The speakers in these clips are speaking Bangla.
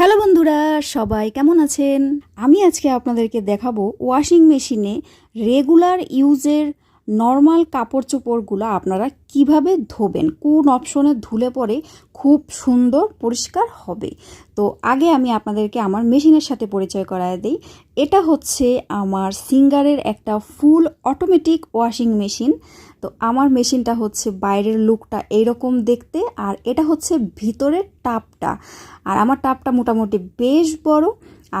হ্যালো বন্ধুরা সবাই কেমন আছেন? আমি আজকে আপনাদেরকে দেখাবো ওয়াশিং মেশিনে রেগুলার ইউজের নর্মাল কাপড় চোপড়গুলো আপনারা কীভাবে ধোবেন? কোন অপশনে ধুলে পরে খুব সুন্দর পরিষ্কার হবে? তো আগে আমি আপনাদেরকে আমার মেশিনের সাথে পরিচয় করায় দিই। এটা হচ্ছে আমার সিঙ্গারের একটা ফুল অটোমেটিক ওয়াশিং মেশিন। তো আমার মেশিনটা হচ্ছে বাইরের লুকটা এইরকম দেখতে আর এটা হচ্ছে ভিতরের টাপটা। আর আমার টাপটা মোটামুটি বেশ বড়।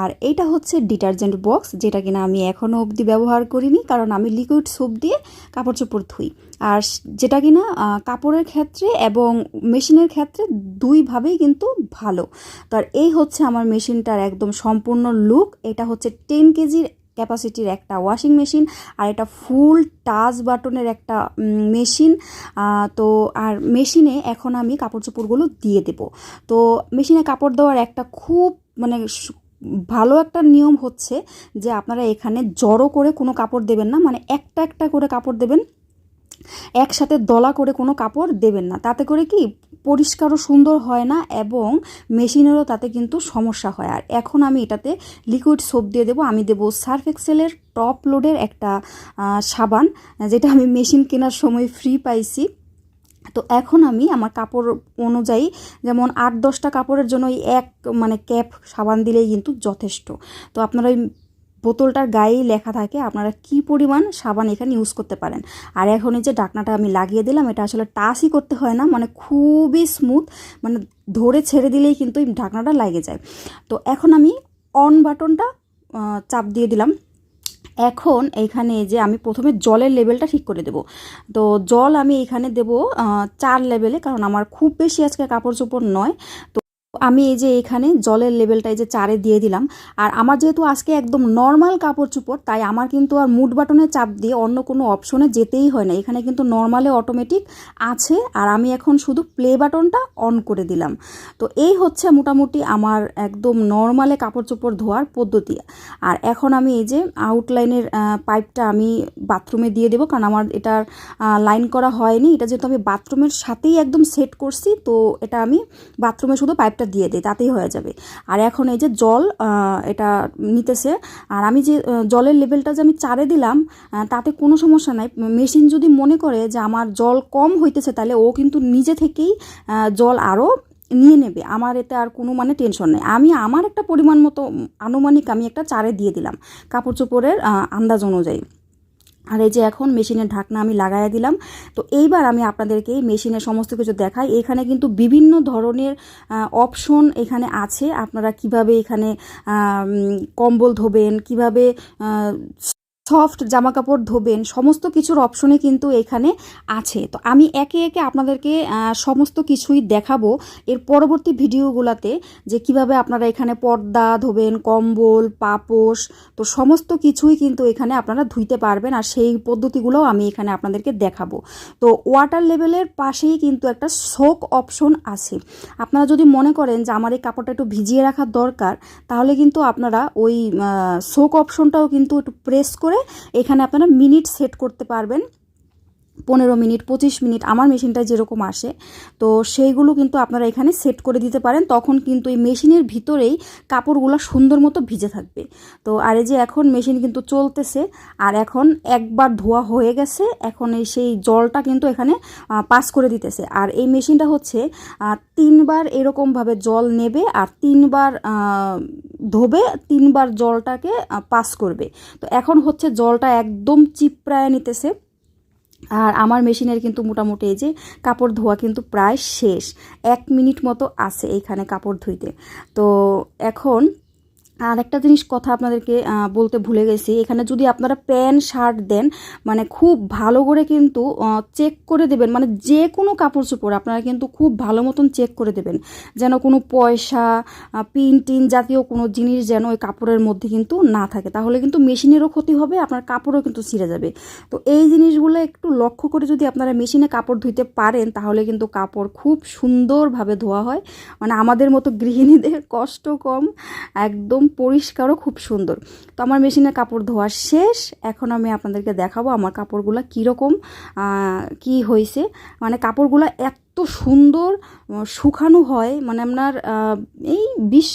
আর এইটা হচ্ছে ডিটারজেন্ট বক্স, যেটা কিনা আমি এখনও অবধি ব্যবহার করিনি, কারণ আমি লিকুইড সোপ দিয়ে কাপড় চোপড় ধুই। আর যেটা কিনা কাপড়ের ক্ষেত্রে এবং মেশিনের ক্ষেত্রে দুইভাবেই কিন্তু ভালো। তো আর এই হচ্ছে আমার মেশিনটার একদম সম্পূর্ণ লুক। এটা হচ্ছে টেন কেজির ক্যাপাসিটির একটা ওয়াশিং মেশিন, আর এটা ফুল টাচ বাটনের একটা মেশিন। তো আর মেশিনে এখন আমি কাপড় চোপড়গুলো দিয়ে দেব। তো মেশিনে কাপড় দেওয়ার একটা খুব মানে ভালো একটা নিয়ম হচ্ছে যে আপনারা এখানে জড়ো করে কোনো কাপড় দেবেন না মানে একটা একটা করে কাপড় দেবেন, একসাথে দলা করে কোনো কাপড় দেবেন না। তাতে করে কি পরিষ্কারও সুন্দর হয় না এবং মেশিনেরও তাতে কিন্তু সমস্যা হয়। আর এখন আমি এটাতে লিকুইড সোপ দিয়ে দেবো। আমি দেবো সার্ফ এক্সেলের টপ লোডের একটা সাবান, যেটা আমি মেশিন কেনার সময় ফ্রি পাইছি। তো এখন আমি আমার কাপড় অনুযায়ী যেমন আট, দশটা কাপড়ের জন্য ওই এক মানে ক্যাপ সাবান দিলেই কিন্তু যথেষ্ট। তো আপনারা ওই বোতলটার গায়েই লেখা থাকে আপনারা কি পরিমাণ সাবান এখানে ইউজ করতে পারেন। আর এখন এই যে ডাকনাটা আমি লাগিয়ে দিলাম, এটা আসলে টাচই করতে হয় না মানে খুবই স্মুথ মানে ধরে ছেড়ে দিলেই কিন্তু এই ঢাকনাটা লাগে যায়। তো এখন আমি অন বাটনটা চাপ দিয়ে দিলাম। এখন এইখানে যে আমি প্রথমে জলের লেভেলটা ঠিক করে দেব। তো জল আমি এখানে দেব চার লেভেলে, কারণ আমার খুব বেশি আজকে কাপড় চোপড় নয়। তো আমি এই যে এখানে জলের লেভেলটা এই যে চারে দিয়ে দিলাম। আর আমার যেহেতু আজকে একদম নর্মাল কাপড় চোপড়, তাই আমার কিন্তু আর মুড বাটনে চাপ দিয়ে অন্য কোনো অপশনে যেতেই হয় না। এখানে কিন্তু নর্মালে অটোমেটিক আছে, আর আমি এখন শুধু প্লে বাটনটা অন করে দিলাম। তো এই হচ্ছে মোটামুটি আমার একদম নর্মালে কাপড় চোপড় ধোয়ার পদ্ধতি। আর এখন আমি এই যে আউটলাইনের পাইপটা আমি বাথরুমে দিয়ে দেবো, কারণ আমার এটার লাইন করা হয়নি। এটা যেহেতু আমি বাথরুমের সাথেই একদম সেট করছি, তো এটা আমি বাথরুমে শুধু পাইপটা দিয়ে দিই তাতেই হয়ে যাবে। আর এখন এই যে জল এটা নিতেছে, আর আমি যে জলের লেভেলটা যে আমি চারে দিলাম তাতে কোনো সমস্যা নাই। মেশিন যদি মনে করে যে আমার জল কম হইতেছে, তাহলে ও কিন্তু নিজে থেকেই জল আরও নিয়ে নেবে। আমার এতে আর কোনো মানে টেনশন নেই। আমি আমার একটা পরিমাণ মতো আনুমানিক আমি একটা চারে দিয়ে দিলাম, কাপড় চোপড়ের আন্দাজ অনুযায়ী। আর এই যে এখন মেশিনের ঢাকনা আমি লাগাইয়া দিলাম, তো এইবার আমি আপনাদেরকে মেশিনের সমস্ত কিছু দেখাই। এখানে কিন্তু বিভিন্ন ধরনের অপশন এখানে আছে। আপনারা কীভাবে এখানে কম্বল ধোবেন, কীভাবে সফট জামা কাপড় ধোবেন, সমস্ত কিছুর অপশনে কিন্তু এখানে আছে। তো আমি একে একে আপনাদেরকে সমস্ত কিছুই দেখাবো এর পরবর্তী ভিডিওগুলোতে যে কীভাবে আপনারা এখানে পর্দা ধোবেন, কম্বল, পাপোশ, তো সমস্ত কিছুই কিন্তু এখানে আপনারা ধুইতে পারবেন আর সেই পদ্ধতিগুলোও আমি এখানে আপনাদেরকে দেখাবো। তো ওয়াটার লেভেলের পাশেই কিন্তু একটা সোক অপশন আছে। আপনারা যদি মনে করেন যে আমার এই কাপড়টা একটু ভিজিয়ে রাখার দরকার, তাহলে কিন্তু আপনারা ওই সোক অপশনটাও কিন্তু একটু প্রেস করে এখানে আপনারা মিনিট সেট করতে পারবেন। পনেরো মিনিট, পঁচিশ মিনিট আমার মেশিনটায় যেরকম আসে, তো সেইগুলো কিন্তু আপনারা এখানে সেট করে দিতে পারেন। তখন কিন্তু এই মেশিনের ভিতরেই কাপড়গুলো সুন্দর মতো ভিজে থাকবে। তো আর এই যে এখন মেশিন কিন্তু চলতেছে, আর এখন একবার ধোয়া হয়ে গেছে, এখন এই সেই জলটা কিন্তু এখানে পাস করে দিতেছে। আর এই মেশিনটা হচ্ছে তিনবার এরকমভাবে জল নেবে আর তিনবার ধোবে, তিনবার জলটাকে পাস করবে। তো এখন হচ্ছে জলটা একদম চিপড়ায় নিতেছে। আর আমার মেশিনের কিন্তু মোটামুটি এই যে কাপড় ধোয়া কিন্তু প্রায় শেষ। এক মিনিট মতো আছে এইখানে কাপড় ধুইতে। তো এখন আর একটা জিনিস কথা আপনাদেরকে বলতে ভুলে গেছি। এখানে যদি আপনারা প্যান্ট, শার্ট দেন মানে খুব ভালো করে কিন্তু চেক করে দেবেন। মানে যে কোনো কাপড় চোপড় আপনারা কিন্তু খুব ভালো মতন চেক করে দেবেন। যেন কোনো পয়সা পিন টিন জাতীয় কোনো জিনিস যেন ওই কাপড়ের মধ্যে কিন্তু না থাকে। তাহলে কিন্তু মেশিনেরও ক্ষতি হবে, আপনার কাপড়ও কিন্তু ছিঁড়ে যাবে। তো এই জিনিসগুলো একটু লক্ষ্য করে যদি আপনারা মেশিনে কাপড় ধুইতে পারেন, তাহলে কিন্তু কাপড় খুব সুন্দরভাবে ধোয়া হয়। মানে আমাদের মতো গৃহিণীদের কষ্ট কম, একদম পরিষ্কারও খুব সুন্দর। তো আমার মেশিনে কাপড় ধোয়া শেষ। এখন আমি আপনাদেরকে দেখাবো আমার কাপড়গুলো কীরকম কি হয়েছে মানে কাপড়গুলো এত সুন্দর শুকানো হয়। মানে আপনার এই বিশ,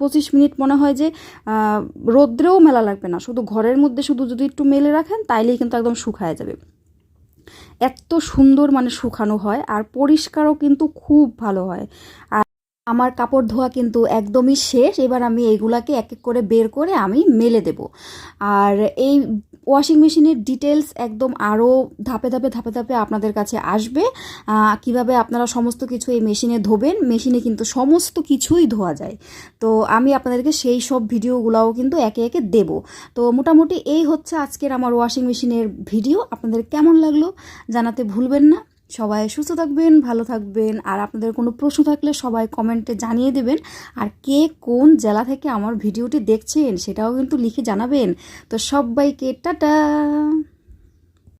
পঁচিশ মিনিট মনে হয় যে রোদ্রেও মেলা লাগবে না। শুধু ঘরের মধ্যে শুধু যদি একটু মেলে রাখেন, তাইলেই কিন্তু একদম শুকায় যাবে। এত সুন্দর মানে শুকানো হয়। আর পরিষ্কারও কিন্তু খুব ভালো হয়। আর আমার কাপড় ধোয়া কিন্তু একদমই শেষ। এবার আমি এইগুলাকে এক এক করে বের করে আমি মেলে দেব। আর এই ওয়াশিং মেশিনের ডিটেলস একদম আরও ধাপে ধাপে ধাপে ধাপে আপনাদের কাছে আসবে। কীভাবে আপনারা সমস্ত কিছু এই মেশিনে ধোবেন? মেশিনে কিন্তু সমস্ত কিছুই ধোয়া যায়। তো আমি আপনাদেরকে সেই সব ভিডিওগুলোও কিন্তু একে একে দেব। তো মোটামুটি এই হচ্ছে আজকের আমার ওয়াশিং মেশিনের ভিডিও আপনাদের কেমন লাগল জানাতে ভুলবেন না। সবাই সুস্থ থাকবেন, ভালো থাকবেন। আর আপনাদের কোনো প্রশ্ন থাকলে সবাই কমেন্টে জানিয়ে দেবেন। আর কে কোন জেলা থেকে আমার ভিডিওটি দেখছেন সেটাও কিন্তু লিখে জানাবেন। তো সবাইকে টাটা!